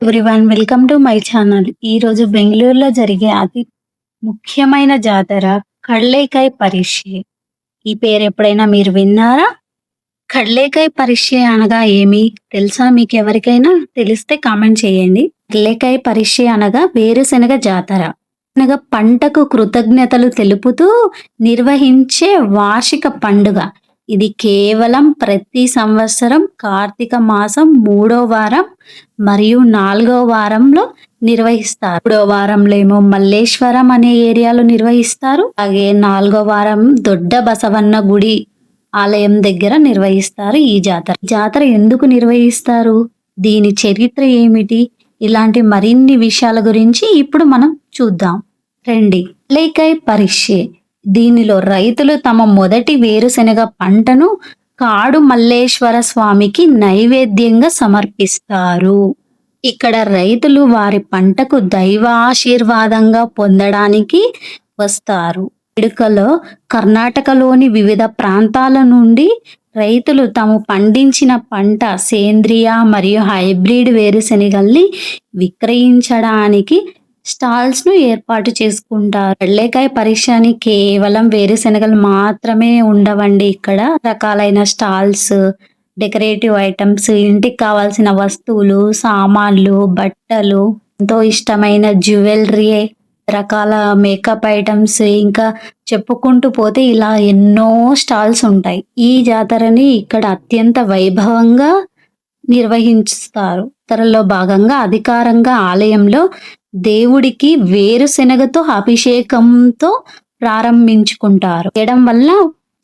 Everyone welcome to my channel ఈరోజు బెంగళూరులో జరిగే అతి ముఖ్యమైన జాతర కళ్ళేకాయ్ పరిషే ఈ పేరు ఎప్పుడైనా మీరు విన్నారా? కళ్ళేకాయ్ పరిషే అనగా ఏమి? తెలుసా మీకు ఎవరికైనా? తెలిస్తే కామెంట్ చేయండి. కళ్ళేకాయ్ పరిషే అనగా వేరుశనగ జాతర. అనగా పంటకు కృతజ్ఞతలు తెలుపుతూ నిర్వహించే వార్షిక పండుగ. ఇది కేవలం ప్రతి సంవత్సరం కార్తీక మాసం మూడో వారం మరియు నాలుగో వారంలో నిర్వహిస్తారు. మూడో వారంలో ఏమో మల్లేశ్వరం అనే ఏరియాలో నిర్వహిస్తారు. అలాగే నాలుగో వారం దొడ్డ బసవన్న గుడి ఆలయం దగ్గర నిర్వహిస్తారు ఈ జాతర. జాతర ఎందుకు నిర్వహిస్తారు? దీని చరిత్ర ఏమిటి? ఇలాంటి మరిన్ని విషయాల గురించి ఇప్పుడు మనం చూద్దాం. రండి. లేకై పరిషే దీనిలో రైతులు తమ మొదటి వేరుశెనగ పంటను కాడు మల్లేశ్వర స్వామికి నైవేద్యంగా సమర్పిస్తారు. ఇక్కడ రైతులు వారి పంటకు దైవ ఆశీర్వాదంగా పొందడానికి వస్తారు. ఇడుకలో కర్ణాటకలోని వివిధ ప్రాంతాల నుండి రైతులు తాము పండించిన పంట సేంద్రియ మరియు హైబ్రిడ్ వేరుశెనగల్ని విక్రయించడానికి స్టాల్స్ను ఏర్పాటు చేసుకుంటారు. కడలేకాయ పరీక్ష అని కేవలం వేరుశెనగలు మాత్రమే ఉండవండి. ఇక్కడ రకాలైన స్టాల్స్ డెకరేటివ్ ఐటమ్స్ ఇంటికి కావాల్సిన వస్తువులు సామాన్లు బట్టలు ఎంతో ఇష్టమైన జ్యువెలరీ రకాల మేకప్ ఐటమ్స్ ఇంకా చెప్పుకుంటూ పోతే ఇలా ఎన్నో స్టాల్స్ ఉంటాయి. ఈ జాతరని ఇక్కడ అత్యంత వైభవంగా నిర్వహిస్తారు. జాతరలో భాగంగా అధికారంగా ఆలయంలో దేవుడికి వేరుశెనగతో అభిషేకంతో ప్రారంభించుకుంటారు. చేయడం వల్ల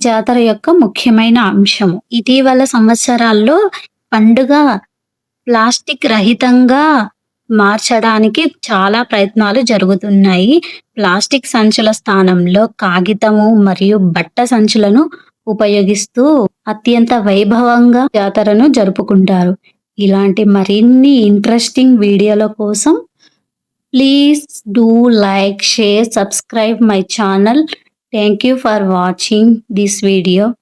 జాతర యొక్క ముఖ్యమైన అంశము. ఇటీవల సంవత్సరాల్లో పండుగ ప్లాస్టిక్ రహితంగా మార్చడానికి చాలా ప్రయత్నాలు జరుగుతున్నాయి. ప్లాస్టిక్ సంచుల స్థానంలో కాగితము మరియు బట్ట సంచులను ఉపయోగిస్తూ అత్యంత వైభవంగా జాతరను జరుపుకుంటారు. ఇలాంటి మరిన్ని ఇంట్రెస్టింగ్ వీడియోల కోసం Please do like, share, subscribe my channel. Thank you for watching this video.